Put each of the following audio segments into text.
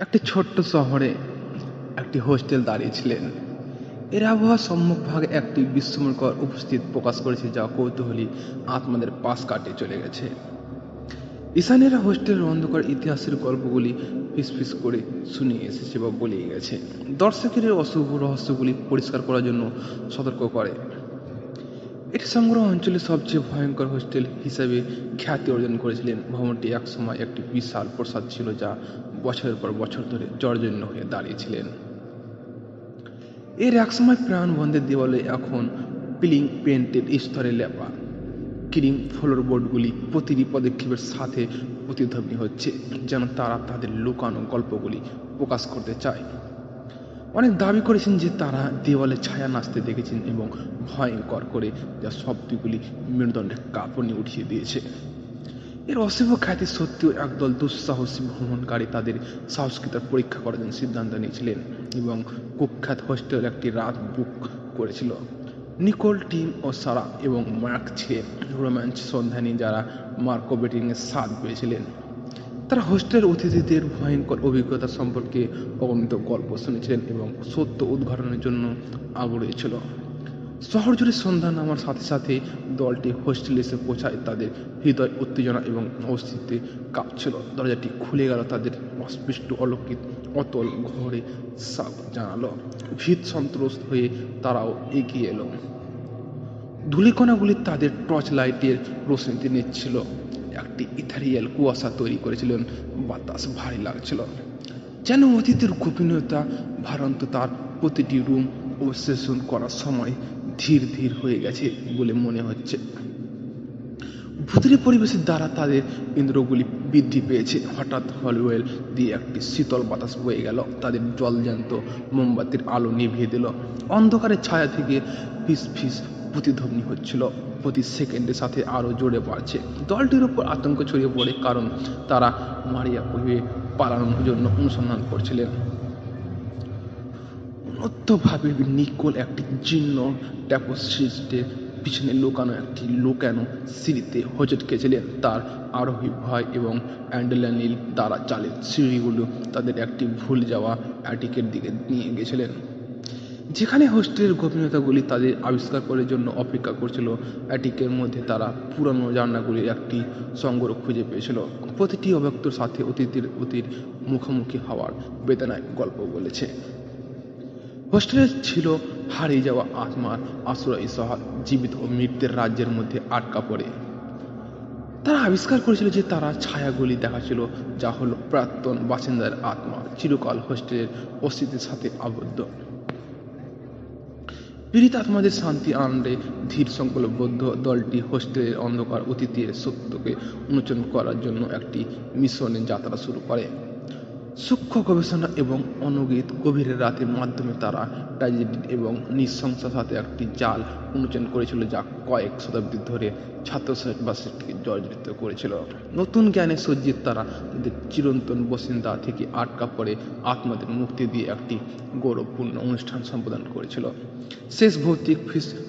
একটি ছোট্ট শহরে একটি হোস্টেল দাঁড়িয়েছিলেন এর আবহাওয়া সম্মুখভাগে একটি বিস্ময়কর উপস্থিত প্রকাশ করেছে যা কৌতূহলী আত্মাদের পাশ কাটে চলে গেছে। ঈশানেরা হোস্টেলের অন্ধকার ইতিহাসের গল্পগুলি ফিসফিস করে শুনিয়ে এসেছে বা বলিয়ে গেছে। দর্শকের অশুভ রহস্যগুলি পরিষ্কার করার জন্য সতর্ক করে। এটি সংগ্রহ অঞ্চলের সবচেয়ে ভয়ঙ্কর হোস্টেল হিসাবে খ্যাতি অর্জন করেছিলেন। ভবনটি একসময় একটি বিশাল প্রসাদ ছিল যা বছরের পর বছর ধরে জর্জন্য হয়ে দাঁড়িয়েছিলেন। এর একসময় প্রাণবন্ধের দেওয়ালে এখন পিলিং পেন্টেড স্তরে লেপা। ক্রিম ফ্লোরবোর্ডগুলি প্রতিটি পদক্ষেপের সাথে প্রতিধ্বনি হচ্ছে, যেন তারা তাদের লুকানো গল্পগুলি প্রকাশ করতে চায়। অনেক দাবি করেছেন যে তারা দেওয়ালে ছায়া নাচতে দেখেছেন এবং ভয়ঙ্কর করে যা শব্দগুলি মেরুদণ্ডের কাঁপনি উঠিয়ে দিয়েছে। এর অশুভ খ্যাতি সত্ত্বেও একদল দুঃসাহসী ভ্রমণকারী তাদের সাহসিকতার পরীক্ষা করার জন্য সিদ্ধান্ত নিয়েছিলেন এবং কুখ্যাত হোস্টেল একটি রাত বুক করেছিল। নিকোল টিম ও সারা এবং মার্ক ছিলেন রোম্যান্স সন্ধানী যারা মার্কো বেটিংয়ের স্বাদ পেয়েছিলেন। তারা হোস্টেল অতিথিদের ভয়ঙ্কর অভিজ্ঞতা সম্পর্কে অগণিত গল্প শুনেছিলেন এবং সত্য উদ্ঘাটনের জন্য আগ্রহী ছিল। শহর জুড়ে সন্ধান আমার সাথে সাথে দলটি হোস্টেলে এসে পৌঁছায় তাদের হৃদয় উত্তেজনা এবং অস্তিত্বে কাঁপছিল। দরজাটি খুলে গেল তাদের অস্পৃষ্ট অলৌকিক অতল ঘরে সাপ জানালো। ভীত সন্ত্রস্ত হয়ে তারাও এগিয়ে এলো। ধূলিকণাগুলি তাদের টর্চ লাইটের রোশনিতে নিচ্ছিল। একটি ইথারিয়াল কুয়াশা তৈরি করেছিলেন। বাতাস ভারী লাগছিল। যেন অতীতের গোপনীয়তা ভারন্ত তার প্রতিটি রুম অবসেশন করার সময় ধীর ধীর হয়ে গেছে বলে মনে হচ্ছে। ভূতের পরিবেশের দ্বারা তাদের ইন্দ্রগুলি বৃদ্ধি পেয়েছে। হঠাৎ হলওয়েল দিয়ে একটি শীতল বাতাস বয়ে গেল। তাদের জলজ্যান্ত মোমবাতির আলো নিভিয়ে দিল। অন্ধকারের ছায়া থেকে ফিস ফিস প্রতিধ্বনি হচ্ছিল। প্রতি সেকেন্ডের সাথে আরও জোরে বাড়ছে। দলটির উপর আতঙ্ক ছড়িয়ে পড়ে কারণ তারা মারিয়া হয়ে পালানোর জন্য অনুসন্ধান করছিলেন। অন্যভাবে নিকোল একটি জীর্ণ ট্যাপোসিস্টের পিছনে লুকানো একটি লুকানো সিঁড়িতে হোঁচট খেয়েছিলেন তার আরোহী ভয় এবং অ্যান্ডেলানিল দ্বারা চালিত সিঁড়িগুলো তাদের একটি ভুল যাওয়া অ্যাটিকের দিকে নিয়ে গেছিলেন। যেখানে হোস্টেলের গোপনীয়তাগুলি তাদের আবিষ্কার করার জন্য অপেক্ষা করছিল, অ্যাটিকের মধ্যে তারা পুরনো জান্নাগুলির একটি সংগ্রহ খুঁজে পেয়েছিল। প্রতিটি অব্যক্তর সাথে অতীতের অতীর মুখোমুখি হওয়ার বেদনায় গল্প বলেছে। হোস্টেলে ছিল হারিয়ে যাওয়া আত্মার আশ্রয় সহ জীবিত ও মৃত্যুর রাজ্যের মধ্যে আটকা পড়ে। তারা আবিষ্কার করেছিল যে তারা ছায়াগুলি দেখাচ্ছিল, যা হলো প্রাক্তন বাসিন্দার আত্মা। চিরকাল হোস্টেলের অস্তিত্বের সাথে আবদ্ধ। পীড়িত আত্মাদের শান্তি আনন্দে ধীর সংকল্পবদ্ধ দলটি হোস্টেলের অন্ধকার অতীতের সত্যকে উন্মোচন করার জন্য একটি মিশনে যাত্রা শুরু করে। সূক্ষ্ম গবেষণা এবং অনুগীত গভীরের রাতের মাধ্যমে তারা ট্র্যাজেডি এবং নৃশংসতার সাথে একটি জাল উন্মোচন করেছিল যা কয়েক শতাব্দী ধরে ছাত্রবাসীকে জর্জরিত করেছিল। নতুন জ্ঞানে সজ্জিত তারা তাদের চিরন্তন বসিন্দা থেকে আটকা পড়ে আত্মাদের মুক্তি দিয়ে একটি গৌরবপূর্ণ অনুষ্ঠান সম্পাদন করেছিল। শেষ ভৌতিক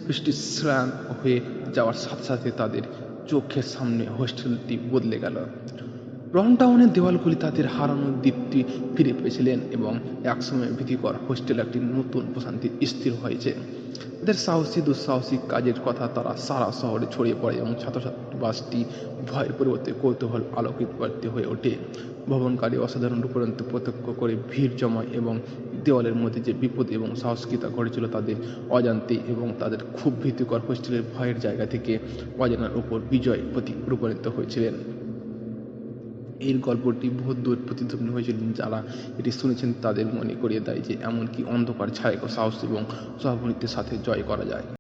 ফিস্টিশ্রান হয়ে যাওয়ার সাথে সাথে তাদের চোখের সামনে হোস্টেলটি বদলে গেল। রংটাউনের দেওয়ালগুলি তাদের হারানোর দীপ্তি ফিরে পেয়েছিলেন এবং একসময় ভীতিকর হোস্টেল একটি নতুন প্রশান্তি স্থির হয়েছে। তাদের সাহসী দুঃসাহসিক কাজের কথা তারা সারা শহরে ছড়িয়ে পড়ে এবং ছাত্রছাত্রীবাসটি ভয়ের পরিবর্তে কৌতূহল আলোকিত হয়ে ওঠে। ভবনকারী অসাধারণ রূপান্তর প্রত্যক্ষ করে ভিড় জমায় এবং দেওয়ালের মধ্যে যে বিপদ এবং সাহসিকতা ঘটেছিল তাদের অজান্তে এবং তাদের খুব ভীতিকর হোস্টেলের ভয়ের জায়গা থেকে অজানার উপর বিজয় প্রতি রূপান্তরিত হয়েছিলেন। এই গল্পটি বহু দূর প্রতিধ্বনি হয়েছিল। যারা এটি শুনেছেন তাদের মনে করিয়ে দেয় যে, এমনকি অন্ধকার ছায়াকেও সাহস এবং সহানুভূতির সাথে জয় করা যায়।